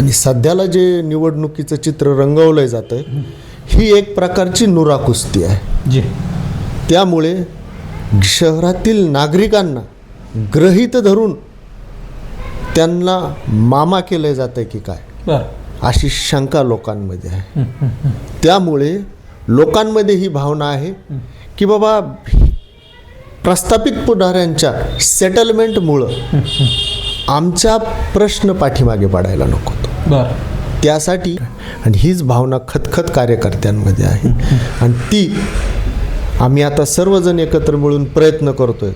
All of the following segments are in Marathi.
आणि सध्याला जे निवडणुकीचं चित्र रंगवलं जातं ही एक प्रकारची नुरा कुस्ती आहे. जी. त्यामुळे शहरातील नागरिकांना ग्रहित धरून त्यांना मामा केलं जातं की काय? अशी शंका लोकांमध्ये आहे. त्यामुळे लोकांमध्ये ही भावना आहे की बाबा प्रस्थापित पुढाऱ्यांच्या सेटलमेंटमुळं आमचा प्रश्न पाठीमागे पडायला नको. बर. त्यासाठी आणि हीच भावना खतखत कार्यकर्त्यांमध्ये आहे. आणि ती आम्ही आता सर्वजण एकत्र मिळून प्रयत्न करतोय.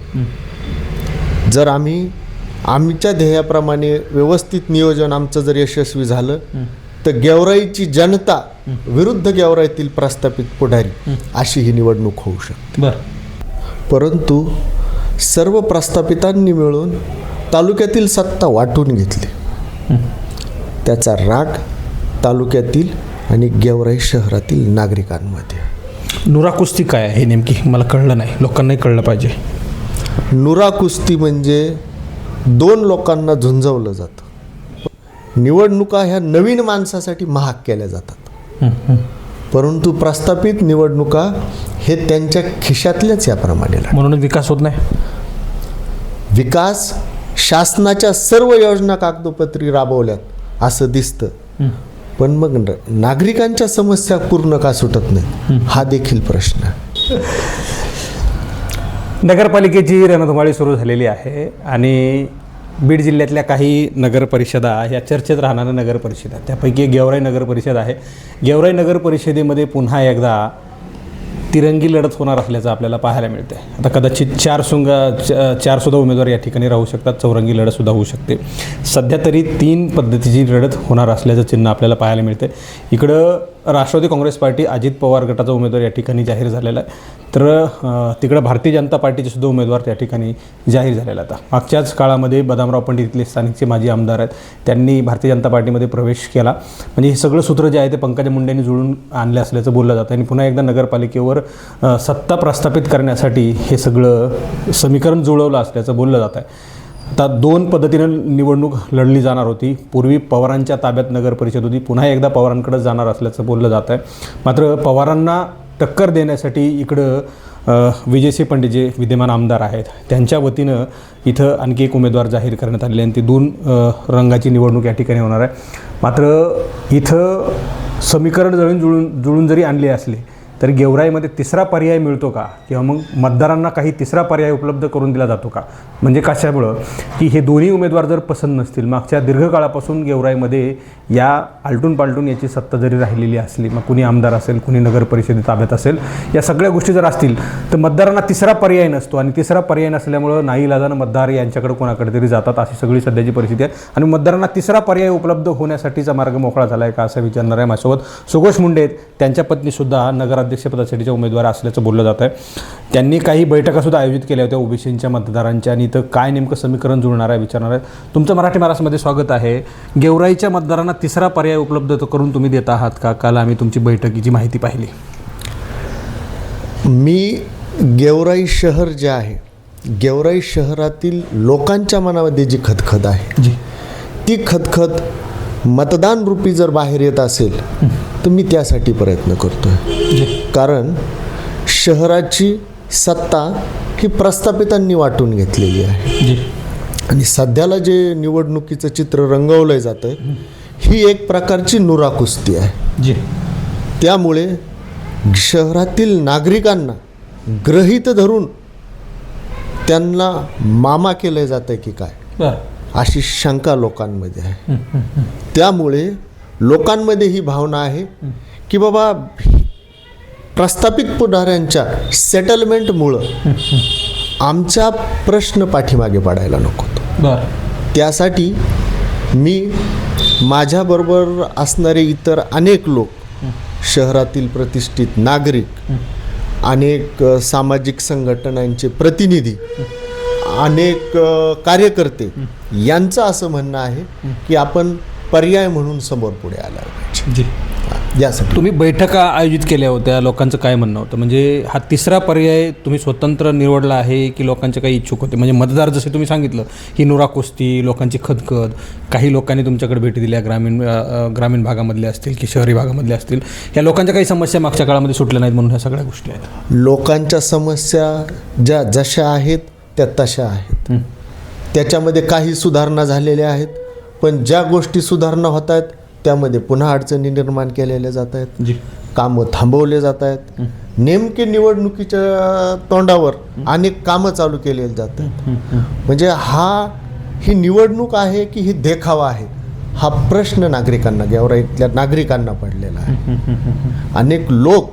जर आम्ही आमच्या ध्येयाप्रमाणे व्यवस्थित नियोजन आमचं जर यशस्वी झालं तर गेवराईची जनता विरुद्ध गेवराईतील प्रस्थापित पुढारी अशी ही निवडणूक होऊ शकते. बर. परंतु सर्व प्रस्थापितांनी मिळून तालुक्यातील सत्ता वाटून घेतली. त्याचा राग तालुक्यातील आणि गेवराई शहरातील नागरिकांमध्ये. नुरा कुस्ती काय आहे हे नेमकी? मला कळलं नाही. लोकांनाही कळलं पाहिजे. नुरा कुस्ती म्हणजे दोन लोकांना झुंजवलं जातं. निवडणुका ह्या नवीन माणसासाठी महाग केल्या जातात. परंतु प्रस्थापित निवडणुका हे त्यांच्या खिशातल्याच याप्रमाणे. म्हणून विकास होत नाही? विकास शासनाच्या सर्व योजना कागदोपत्री राबवल्यात. असं दिसतं. पण मग नागरिकांच्या समस्या पूर्ण का सुटत नाही हा. देखील प्रश्न. नगरपालिकेची रणधुमाळी सुरू झालेली आहे आणि बीड जिल्ह्यातल्या काही नगर परिषदा ह्या चर्चेत राहणाऱ्या नगर परिषदा त्यापैकी एक गेवराई नगर परिषद आहे. गेवराई नगर परिषदेमध्ये पुन्हा एकदा तिरंगी लढत होणार असल्याचं आपल्याला पाहायला मिळते आता कदाचित चार सुंग च- चार सुद्धा उमेदवार या ठिकाणी राहू शकतात. चौरंगी लढत सुद्धा होऊ शकते. सध्या तरी तीन पद्धतीची लढत होणार असल्याचं चिन्ह आपल्याला पाहायला मिळते इकडं राष्ट्रवादी काँग्रेस पार्टी अजित पवार गटाचा उमेदवार या ठिकाणी जाहीर झालेला आहे. तर तिकडं भारतीय जनता पार्टीचे सुद्धा उमेदवार त्या ठिकाणी जाहीर झालेला आता मागच्याच काळामध्ये बदामराव पंडित इथले स्थानिकचे माजी आमदार आहेत. त्यांनी भारतीय जनता पार्टीमध्ये प्रवेश केला. म्हणजे हे सगळं सूत्र जे आहे ते पंकजा मुंडेंनी जुळून आणले असल्याचं बोललं जातं. आणि पुन्हा एकदा नगरपालिकेवर सत्ता प्रस्थापित करण्यासाठी हे सगळं समीकरण जुळवलं असल्याचं बोललं जात. आहे आता दोन पद्धतीनं निवडणूक लढली जाणार होती. पूर्वी पवारांच्या ताब्यात नगर परिषद होती. पुन्हा एकदा पवारांकडे जाणार असल्याचं बोललं जात आहे. मात्र पवारांना टक्कर देण्यासाठी इकडं विजयसिंह पंडित जे विद्यमान आमदार आहेत त्यांच्या वतीनं इथं आणखी एक उमेदवार जाहीर करण्यात आलेले आणि ती दोन रंगाची निवडणूक या ठिकाणी होणार आहे. मात्र इथं समीकरण जळून जुळून जुळून जरी आणले असले तरी गेवराईमध्ये तिसरा पर्याय मिळतो का? किंवा मग मतदारांना काही तिसरा पर्याय उपलब्ध करून दिला जातो का? म्हणजे कशामुळं? की हे दोन्ही उमेदवार जर पसंत नसतील मागच्या दीर्घकाळापासून गेवराईमध्ये या आलटून पालटून याची सत्ता जरी राहिलेली असली मग कुणी आमदार असेल कुणी नगर परिषदेत ताब्यात असेल या सगळ्या गोष्टी जर असतील तर मतदारांना तिसरा पर्याय नसतो. आणि तिसरा पर्याय नसल्यामुळं नाही लाजानं मतदार यांच्याकडे कोणाकडे तरी जातात अशी सगळी सध्याची परिस्थिती आहे. आणि मतदारांना तिसरा पर्याय उपलब्ध होण्यासाठीचा मार्ग मोकळा झाला आहे का असं विचारणार आहे माझ्यासोबत सुघोष मुंडे आहेत. त्यांच्या पत्नीसुद्धा नगराध्यक्षपदासाठीच्या उमेदवार असल्याचं बोललं जात आहे त्यांनी काही बैठकासुद्धा आयोजित केल्या होत्या ओबीसींच्या मतदारांच्या. आणि इथं काय नेमकं समीकरण जुळणार आहे विचारणार आहे. तुमचं मराठी महाराष्ट्रामध्ये स्वागत आहे. गेवराईच्या मतदारांना तिसरा पर्याय उपलब्ध करून तुम्ही देत आहात का? काल आम्ही तुमची बैठकीची माहिती पाहिली. मी गेवराई शहर जे आहे गेवराई शहरातील लोकांच्या मनामध्ये जी खतखत आहे जी. ती खतखत मतदान रूपी जर बाहेर येत असेल तर मी त्यासाठी प्रयत्न करतोय. कारण शहराची सत्ता ही प्रस्थापितांनी वाटून घेतलेली आहे. जी. आणि सध्याला जे निवडणुकीचं चित्र रंगवलं जातं ही एक प्रकारची नुरा कुस्ती आहे. जी. त्यामुळे शहरातील नागरिकांना ग्रहित धरून त्यांना मामा केलं जातं की काय? अशी शंका लोकांमध्ये आहे. त्यामुळे लोकांमध्ये ही भावना आहे की बाबा प्रस्थापित पुढाऱ्यांच्या सेटलमेंटमुळं आमचा प्रश्न पाठीमागे पडायला नको बरं. त्यासाठी मी माझ्याबरोबर असणारे इतर अनेक लोक शहरातील प्रतिष्ठित नागरिक अनेक सामाजिक संघटनांचे प्रतिनिधी अनेक कार्यकर्ते यांचं असं म्हणणं आहे की आपण पर्याय म्हणून समोर पुढे आला पाहिजे. यासाठी. तुम्ही बैठका आयोजित केल्या होत्या लोकांचं काय म्हणणं होतं? म्हणजे हा तिसरा पर्याय तुम्ही स्वतंत्र निवडला आहे की लोकांचे काही इच्छुक होते? म्हणजे मतदार जसे तुम्ही सांगितलं ही नुरा कुस्ती लोकांची खदखद काही लोकांनी तुमच्याकडे भेटी दिल्या ग्रामीण ग्रामीण भागामधल्या असतील की शहरी भागामधल्या असतील या लोकांच्या काही समस्या मागच्या काळामध्ये सुटल्या नाहीत म्हणून ह्या सगळ्या गोष्टी आहेत. लोकांच्या समस्या ज्या जशा आहेत त्या तशा आहेत. त्याच्यामध्ये काही सुधारणा झालेल्या आहेत. पण ज्या गोष्टी सुधारणा होत आहेत त्यामध्ये पुन्हा अडचणी निर्माण केलेल्या जात आहेत कामं थांबवले जात आहेत नेमके निवडणुकीच्या तोंडावर अनेक कामं चालू केलेली जात आहेत म्हणजे हा ही निवडणूक आहे की ही देखावा आहे? हा प्रश्न नागरिकांना गेवरा इथल्या नागरिकांना पडलेला आहे. अनेक लोक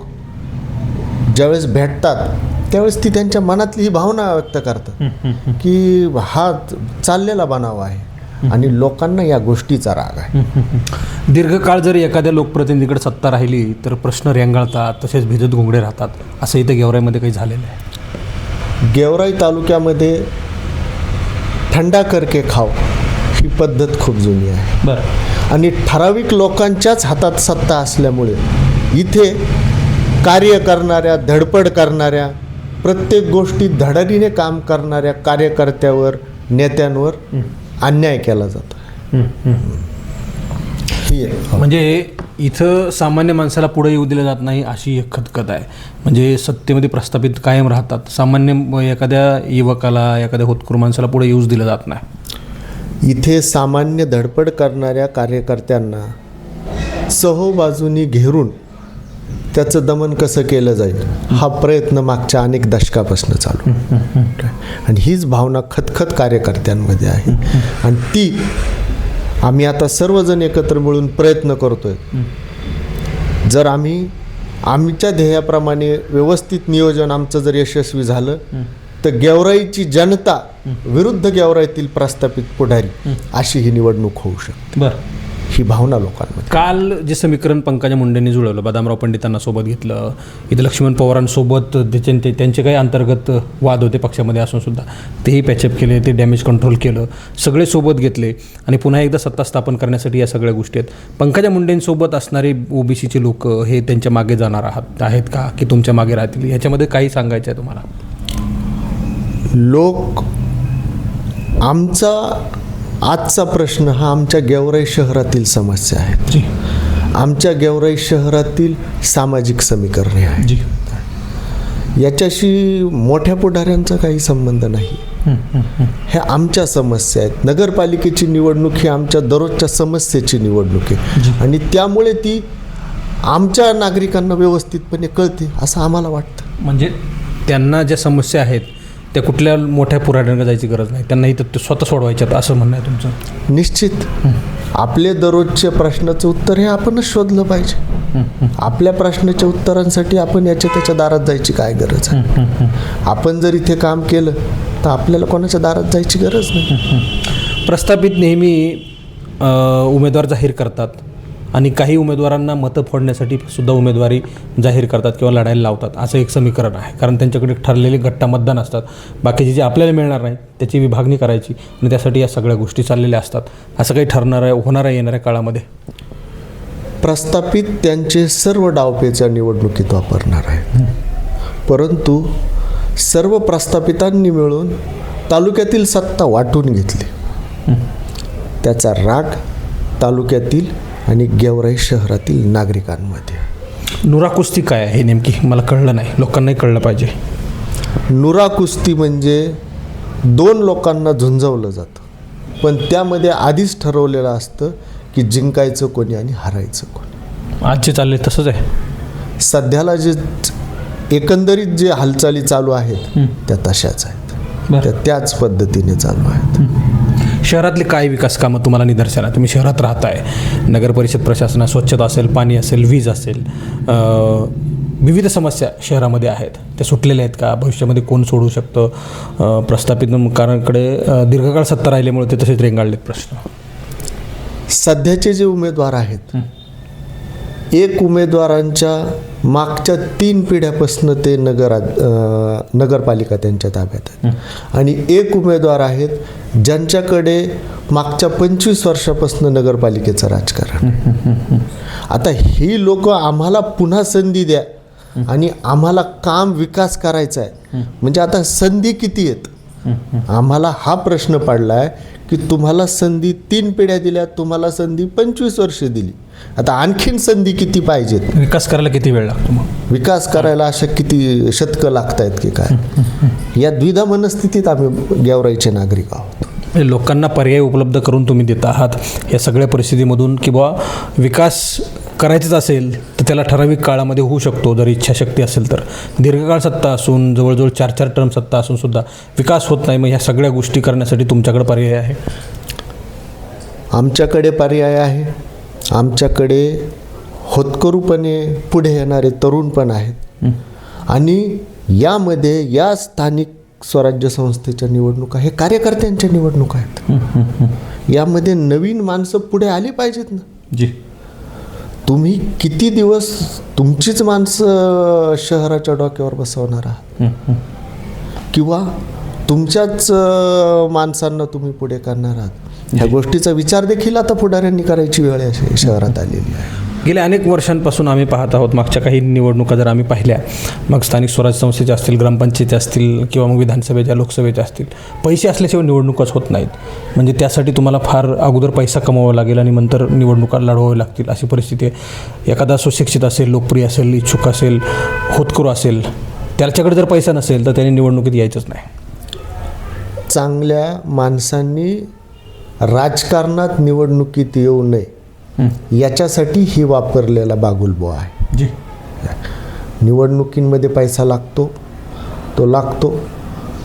ज्यावेळेस भेटतात त्यावेळेस ती त्यांच्या मनातली ही भावना व्यक्त करतात की हा चाललेला बनाव आहे. आणि लोकांना या गोष्टीचा राग आहे. दीर्घकाळ जर एखाद्या लोकप्रतिनिधीकडे सत्ता राहिली तर प्रश्न रेंगाळतात तसेच भिजत घोंगडे राहतात. असं इथं गेवराईमध्ये काही झालेलं आहे. गेवराई तालुक्यामध्ये थंडा करके खाव ही पद्धत खूप जुनी आहे. बरं. आणि ठराविक लोकांच्याच हातात सत्ता असल्यामुळे इथे कार्य करणाऱ्या धडपड करणाऱ्या प्रत्येक गोष्टी धडाडीने काम करणाऱ्या कार्यकर्त्यावर नेत्यांवर अन्याय केला जातो. ही आहे. म्हणजे इथं सामान्य माणसाला पुढे येऊ दिलं जात नाही अशी एक खतखत आहे. म्हणजे सत्तेमध्ये प्रस्थापित कायम राहतात. सामान्य एखाद्या युवकाला एखाद्या होतकरू माणसाला पुढे येऊच दिलं जात नाही. इथे सामान्य धडपड करणाऱ्या कार्यकर्त्यांना सहोबाजूनी घेरून त्याचं दमन कसं केलं जाईल हा प्रयत्न मागच्या अनेक दशकापासून चालू. आणि हीच भावना खतखत कार्यकर्त्यांमध्ये आहे. आणि ती आम्ही आता सर्वजण एकत्र मिळून प्रयत्न करतोय. जर आम्ही आमच्या ध्येयाप्रमाणे व्यवस्थित नियोजन आमचं जर यशस्वी झालं तर गेवराईची जनता विरुद्ध गेवराईतील प्रस्थापित पुढारी अशी ही निवडणूक होऊ शकते. बरं. ही भावना लोकांमध्ये. काल जे समीकरण पंकजा मुंडेंनी जुळवलं बदामराव पंडितांना सोबत घेतलं इथं लक्ष्मण पवारांसोबत त्याचे ते- त्यांचे काही अंतर्गत वाद होते पक्षामध्ये असून सुद्धा तेही पॅचअप केले ते डॅमेज कंट्रोल केलं सगळे सोबत घेतले आणि पुन्हा एकदा सत्ता स्थापन करण्यासाठी या सगळ्या गोष्टी आहेत. पंकजा मुंडेंसोबत असणारे ओबीसीचे लोक हे त्यांच्या मागे जाणार आहात आहेत का? की तुमच्या मागे राहतील? ह्याच्यामध्ये काही सांगायचं आहे तुम्हाला? लोक आमचा आजचा प्रश्न हा आमच्या गेवराई शहरातील समस्या आहे. जी. आमच्या गेवराई शहरातील सामाजिक समीकरणे आहे जी. याच्याशी मोठ्या पुढाऱ्यांचा काही संबंध नाही. ह्या आमच्या समस्या आहेत. नगरपालिकेची निवडणूक ही आमच्या दररोजच्या समस्येची निवडणूक आहे. आणि त्यामुळे ती आमच्या नागरिकांना व्यवस्थितपणे कळते असं आम्हाला वाटतं. म्हणजे त्यांना ज्या समस्या आहेत त्या कुठल्या मोठ्या पुराड्यांना जायची गरज नाही. त्यांना इथं ते स्वतः सोडवायच्यात असं म्हणणं आहे तुमचं. निश्चित. आपले दररोजच्या प्रश्नाचं उत्तर हे आपणच शोधलं पाहिजे. आपल्या प्रश्नाच्या उत्तरांसाठी आपण याच्या त्याच्या दारात जायची काय गरज आहे? आपण जर इथे काम केलं तर आपल्याला कोणाच्या दारात जायची गरज नाही. प्रस्थापित नेहमी उमेदवार जाहीर करतात. आणि काही उमेदवारांना मतं फोडण्यासाठी सुद्धा उमेदवारी जाहीर करतात किंवा लढायला लावतात. असं एक समीकरण आहे. कारण त्यांच्याकडे ठरलेले गट्टा मतदान असतात. बाकीचे जे आपल्याला मिळणार नाही त्याची विभागणी करायची आणि त्यासाठी या सगळ्या गोष्टी चाललेल्या असतात. असं काही ठरणार आहे होणार आहे येणाऱ्या काळामध्ये? प्रस्थापित त्यांचे सर्व डावपेच्या निवडणुकीत वापरणार आहेत. परंतु सर्व प्रस्थापितांनी मिळून तालुक्यातील सत्ता वाटून घेतली. त्याचा राग तालुक्यातील आणि गेवराई शहरातील नागरिकांमध्ये. नुरा कुस्ती काय आहे नेमकी? मला कळलं नाही. लोकांनाही कळलं पाहिजे. नुरा कुस्ती म्हणजे दोन लोकांना झुंजवलं जातं. पण त्यामध्ये आधीच ठरवलेलं असतं की जिंकायचं कोणी आणि हारायचं कोणी. आज जे चालले तसंच आहे. सध्याला जे एकंदरीत जे हालचाली चालू आहेत त्या तशाच आहेत. त्या त्याच पद्धतीने चालू आहेत. शहरातले काय विकास कामं तुम्हाला निदर्शना तुम्ही शहरात राहताय नगर परिषद प्रशासना स्वच्छता असेल पाणी असेल वीज असेल विविध समस्या शहरामध्ये आहेत. त्या सुटलेल्या आहेत का? भविष्यामध्ये कोण सोडू शकतं? प्रस्थापित कारांकडे अ, दीर्घकाळ सत्ता राहिल्यामुळे ते तसेच रेंगाळलेत प्रश्न. सध्याचे जे उमेदवार आहेत एक उमेदवारांच्या मागच्या तीन पिढ्यापासून ते नगर नगरपालिका त्यांच्या ताब्यात आहेत. आणि एक उमेदवार आहेत ज्यांच्याकडे मागच्या पंचवीस वर्षापासून नगरपालिकेचं राजकारण. आता ही लोक आम्हाला पुन्हा संधी द्या आणि आम्हाला काम विकास करायचा आहे म्हणजे आता संधी किती आहेत? आम्हाला हा प्रश्न पडला आहे की तुम्हाला संधी तीन पिढ्या दिल्या तुम्हाला संधी पंचवीस वर्ष दिली. आता आणखीन संधी किती पाहिजेत? विकास करायला किती वेळ लागतो मग? विकास करायला अशा किती शतकं लागत आहेत की काय? या द्विधा मनस्थितीत आम्ही गेवराईचे नागरिक आहोत. म्हणजे लोकांना पर्याय उपलब्ध करून तुम्ही देत आहात. या सगळ्या परिस्थितीमधून की बुवा विकास करायचाच असेल तर त्याला ठराविक काळामध्ये होऊ शकतो जर इच्छाशक्ती असेल तर. दीर्घकाळ सत्ता असून जवळजवळ चार चार टर्म सत्ता असून सुद्धा विकास होत नाही मग ह्या सगळ्या गोष्टी करण्यासाठी तुमच्याकडे पर्याय आहे? आमच्याकडे पर्याय आहे. आमच्याकडे होतकरूपणे पुढे येणारे तरुण पण आहेत. आणि यामध्ये या स्थानिक स्वराज्य संस्थेच्या निवडणुका हे कार्यकर्त्यांच्या निवडणुका आहेत. यामध्ये नवीन माणसं पुढे आली पाहिजेत ना. जी. तुम्ही किती दिवस तुमचीच माणसं शहराच्या डोक्यावर बसवणार आहात? किंवा तुमच्याच माणसांना तुम्ही पुढे करणार आहात? ह्या गोष्टीचा विचार देखील आता पुढाऱ्यांनी करायची वेळ आहे शहरात आलेली आहे. गेल्या अनेक वर्षांपासून आम्ही पाहत आहोत मागच्या काही निवडणुका जर आम्ही पाहिल्या मग स्थानिक स्वराज्य संस्थेच्या असतील ग्रामपंचायती असतील किंवा मग विधानसभेच्या लोकसभेच्या असतील पैसे असल्याशिवाय निवडणुकाच होत नाहीत. म्हणजे त्यासाठी तुम्हाला फार अगोदर पैसा कमवावा लागेल आणि नंतर निवडणुका लढवाव्या लागतील अशी परिस्थिती आहे. एखादा सुशिक्षित असेल लोकप्रिय असेल इच्छुक असेल होतकरू असेल त्याच्याकडे जर पैसा नसेल तर त्याने निवडणुकीत यायचंच नाही. चांगल्या माणसांनी राजकारणात निवडणुकीत येऊ नये याच्यासाठी ही वापरलेला बागुलबो आहे. जी. निवडणुकींमध्ये पैसा लागतो तो लागतो.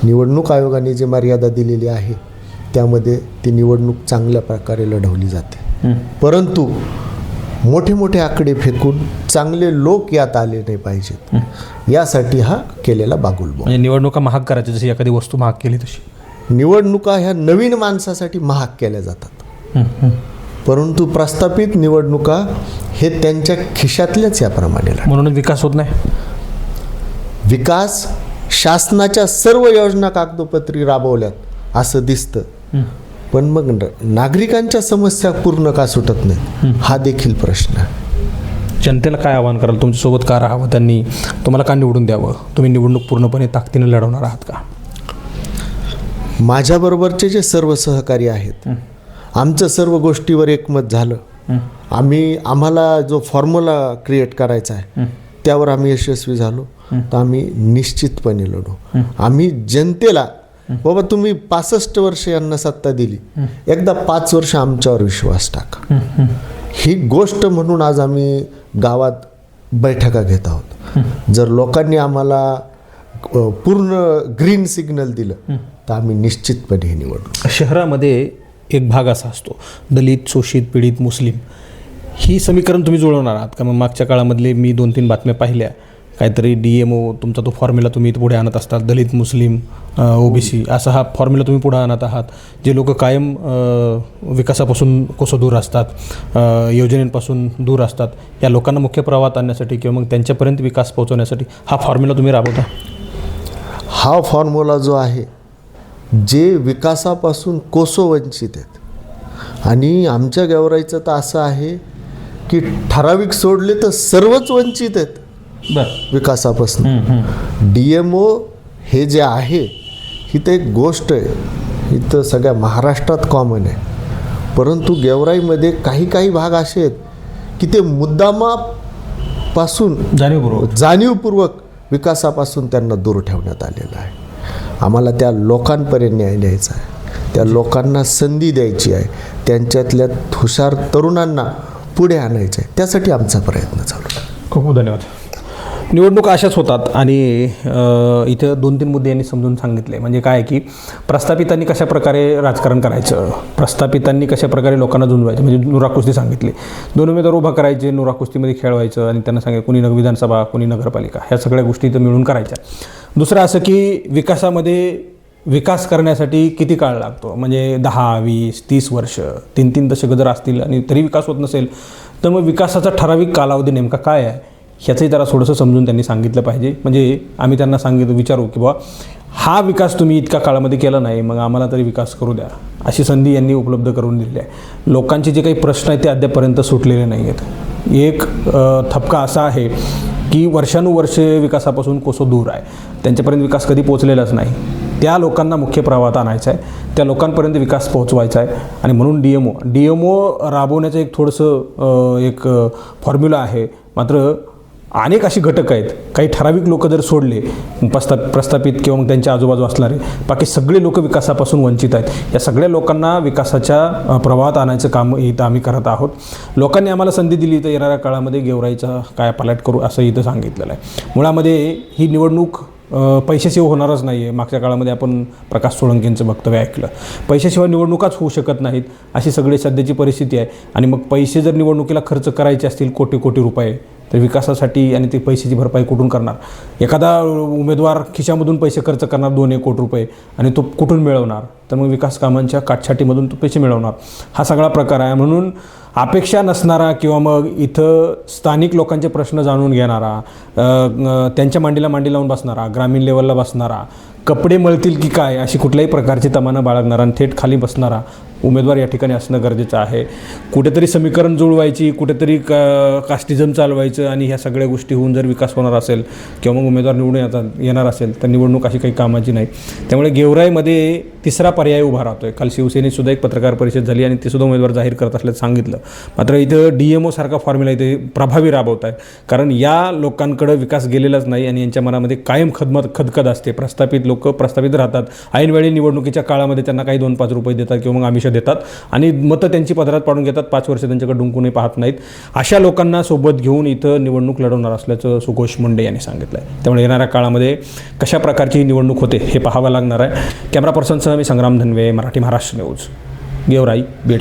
निवडणूक आयोगाने जी मर्यादा दिलेली आहे त्यामध्ये ती निवडणूक चांगल्या प्रकारे लढवली जाते. परंतु मोठे मोठे आकडे फेकून चांगले लोक यात आले नाही पाहिजेत. यासाठी हा केलेला बागुलबो म्हणजे निवडणुका महाग करायच्या जशी एखादी वस्तू महाग केली तशी. निवडणुका ह्या नवीन माणसासाठी महाग केल्या जातात. परंतु प्रस्थापित निवडणुका हे त्यांच्या खिशातल्याच याप्रमाणे लढ म्हणूनच विकास होत नाही. विकास शासनाच्या सर्व योजना कागदोपत्री राबवल्यात असं दिसतं. पण मग नागरिकांच्या समस्या पूर्ण का सुटत नाहीत? हा देखील प्रश्न आहे. जनतेला काय आवाहन कराल? तुमच्यासोबत का राहावं? त्यांनी तुम्हाला का निवडून द्यावं? तुम्ही निवडणूक पूर्णपणे ताकदीने लढवणार आहात का? माझ्याबरोबरचे जे सर्व सहकारी आहेत आमचं सर्व गोष्टीवर एकमत झालं. आम्ही आम्हाला जो फॉर्म्युला क्रिएट करायचा आहे त्यावर आम्ही यशस्वी झालो. तर आम्ही निश्चितपणे लढू. आम्ही जनतेला बाबा तुम्ही पासष्ट वर्ष यांना सत्ता दिली. एकदा पाच वर्ष आमच्यावर विश्वास टाका. ही. गोष्ट म्हणून आज आम्ही गावात बैठका घेत आहोत. जर लोकांनी आम्हाला पूर्ण ग्रीन सिग्नल दिलं तर आम्ही निश्चितपणे हे निवडू. शहरामध्ये एक भाग असा असतो दलित शोषित पीडित मुस्लिम. ही समीकरण तुम्ही जुळवणार आहात का? मग मागच्या काळामधले मी दोन तीन बातम्या पाहिल्या. काहीतरी डी एम ओ तुमचा तो फॉर्म्युला तुम्ही इथं पुढे आणत असतात दलित मुस्लिम ओबीसी असा हा फॉर्म्युला तुम्ही पुढे आणत आहात जे लोक कायम विकासापासून कोसं दूर असतात योजनेपासून दूर असतात या लोकांना मुख्य प्रवाहात आणण्यासाठी किंवा मग त्यांच्यापर्यंत विकास पोहोचवण्यासाठी हा फॉर्म्युला तुम्ही राबवता? हा फॉर्म्युला जो आहे जे विकासापासून कोसो वंचित आहेत. आणि आमच्या गेवराईचं तर असं आहे की ठराविक सोडले तर सर्वच वंचित आहेत विकासापासून. डी एम ओ हे जे आहे ही तर एक गोष्ट आहे. ही तर सगळ्या महाराष्ट्रात कॉमन आहे. परंतु गेवराईमध्ये काही काही भाग असे आहेत की ते मुद्दामापासून जाणीवपूर्वक. जाणीवपूर्वक विकासापासून त्यांना दूर ठेवण्यात आलेलं आहे. आम्हाला त्या लोकांपर्यंत न्याय द्यायचा आहे. त्या लोकांना संधी द्यायची आहे. त्यांच्यातल्या हुशार तरुणांना पुढे आणायचं आहे. त्यासाठी आमचा प्रयत्न चालू आहे. खूप खूप धन्यवाद. निवडणूक अशाच होतात आणि इथं दोन तीन मुद्दे यांनी समजून सांगितले. म्हणजे काय की प्रस्थापितांनी कशा प्रकारे राजकारण करायचं? प्रस्थापितांनी कशा प्रकारे लोकांना झुंजवायचं? म्हणजे नुरा कुस्ती सांगितली. दोन उमेदवार उभा करायचे नुरा कुस्तीमध्ये खेळवायचं आणि त्यांना सांगायचं कुणी नगर विधानसभा कुणी नगरपालिका. ह्या सगळ्या गोष्टी इथं मिळून करायच्या. दुसरं असं की विकासामध्ये विकास करण्यासाठी किती काळ लागतो? म्हणजे दहा वीस तीस वर्ष तीन तीन दशकं जर असतील आणि तरी विकास होत नसेल तर मग विकासाचा ठराविक कालावधी नेमका काय आहे? ह्याचंही जरा थोडंसं समजून त्यांनी सांगितलं पाहिजे. म्हणजे आम्ही त्यांना सांगितलं विचारू की बाबा हा विकास तुम्ही इतक्या काळामध्ये केला नाही मग आम्हाला तरी विकास करू द्या. अशी संधी यांनी उपलब्ध करून दिलेली आहे. लोकांचे जे काही प्रश्न आहेत ते अद्यापर्यंत सुटलेले नाही आहेत एक थपका असा आहे की वर्षानुवर्षे विकासापासून कोसो दूर आहे. त्यांच्यापर्यंत विकास कधी पोचलेलाच नाही. त्या लोकांना मुख्य प्रवाहात आणायचं आहे. त्या लोकांपर्यंत विकास पोहोचवायचा आहे. आणि म्हणून D M O D M O राबवण्याचं एक थोडंसं एक फॉर्म्युला आहे. मात्र अनेक असे घटक आहेत. काही ठराविक लोक जर सोडले प्रस्ता प्रस्थापित किंवा मग त्यांच्या आजूबाजू असणारे बाकी सगळे लोक विकासापासून वंचित आहेत. या सगळ्या लोकांना विकासाच्या प्रवाहात आणायचं काम इथं आम्ही करत आहोत. लोकांनी आम्हाला संधी दिली तर येणाऱ्या काळामध्ये गेवराईचा काय पालट करू असं इथं सांगितलेलं आहे. मुळामध्ये ही निवडणूक पैशाशिवाय होणारच नाही आहे मागच्या काळामध्ये आपण प्रकाश सोळंकेंचं वक्तव्य ऐकलं. पैशाशिवाय निवडणुकाच होऊ शकत नाहीत अशी सगळी सध्याची परिस्थिती आहे. आणि मग पैसे जर निवडणुकीला खर्च करायचे असतील कोटी कोटी रुपये तर विकासासाठी आणि ते पैशाची भरपाई कुठून करणार? एखादा उमेदवार खिशामधून पैसे खर्च करणार दोन एक कोटी रुपये आणि तो कुठून मिळवणार? तर मग विकास कामांच्या काटछाटीमधून तो पैसे मिळवणार. हा सगळा प्रकार आहे. म्हणून अपेक्षा नसणारा किंवा मग इथं स्थानिक लोकांचे प्रश्न जाणून घेणारा त्यांच्या मांडीला मांडी लावून बसणारा ग्रामीण लेवलला बसणारा कपडे मळतील की काय अशी कुठल्याही प्रकारची तमानं बाळगणारा आणि थेट खाली बसणारा उमेदवार या ठिकाणी असणं गरजेचं आहे. कुठेतरी समीकरण जुळवायची कुठेतरी क कास्टिझम चालवायचं आणि ह्या सगळ्या गोष्टी होऊन जर विकास होणार असेल किंवा मग उमेदवार निवडून येतात येणार असेल तर निवडणूक अशी काही कामाची नाही. त्यामुळे गेवराईमध्ये तिसरा पर्याय उभा राहतोय. काल शिवसेनेसुद्धा एक पत्रकार परिषद झाली आणि ते सुद्धा उमेदवार जाहीर करत असल्याचं सांगितलं. मात्र इथं डी एम ओसारखा फॉर्म्युला इथे प्रभावी राबवत आहे कारण या लोकांकडं विकास गेलेलाच नाही आणि यांच्या मनामध्ये कायम खदमत खदखद असते. प्रस्थापित लोक प्रस्थापित राहतात. ऐनवेळी निवडणुकीच्या काळामध्ये त्यांना काही दोन पाच रुपये देतात किंवा मग आम्ही आमिष देतात आणि मतं त्यांची पदरात पाडून घेतात. पाच वर्ष त्यांच्याकडे डुंकूनही पाहत नाहीत. अशा लोकांना सोबत घेऊन इथं निवडणूक लढवणार असल्याचं सुघोष मुंडे यांनी सांगितलं आहे त्यामुळे येणाऱ्या काळामध्ये कशा प्रकारची ही निवडणूक होते हे पाहावं लागणार आहे. कॅमेरा पर्सनसह मी संग्राम धनवे मराठी महाराष्ट्र न्यूज. गेवराई बीड.